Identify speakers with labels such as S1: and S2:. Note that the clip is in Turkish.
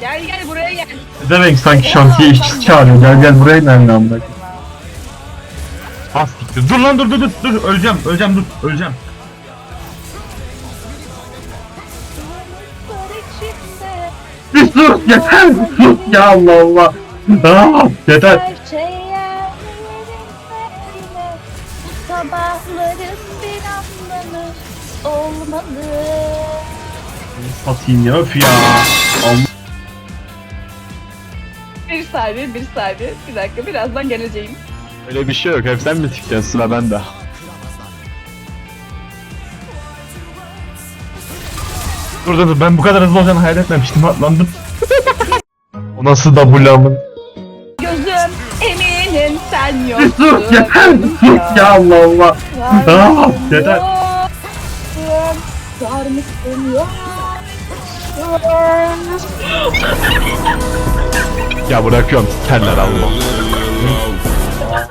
S1: Gel gel buraya gel.
S2: Ne demek sanki şantiye işçisi çağırıyor. Gel gel buraya nereden amına. Ah siktir. Dur lan dur dur dur dur öleceğim öleceğim dur öleceğim. Bir sus yeter sus ya Allah Allah. Ah, yeter.
S3: Sabahların bir anlamı olmalı
S2: Satayım ya öf ya.
S1: Bir saniye bir saniye. Bir dakika birazdan geleceğim.
S4: Öyle bir şey yok. Hep sen mi sikeceksin sıra bende.
S2: Dur dur dur ben bu kadar hızlı olacağını hayal etmemiştim atlandım. o nasıl double amın?
S1: Gözüm eminim sen yoksun.
S2: sus yeter sus ya Allah Allah. Ah, yeter.
S1: Var mısın yok?
S4: Ya bırakıyorum terler Allah.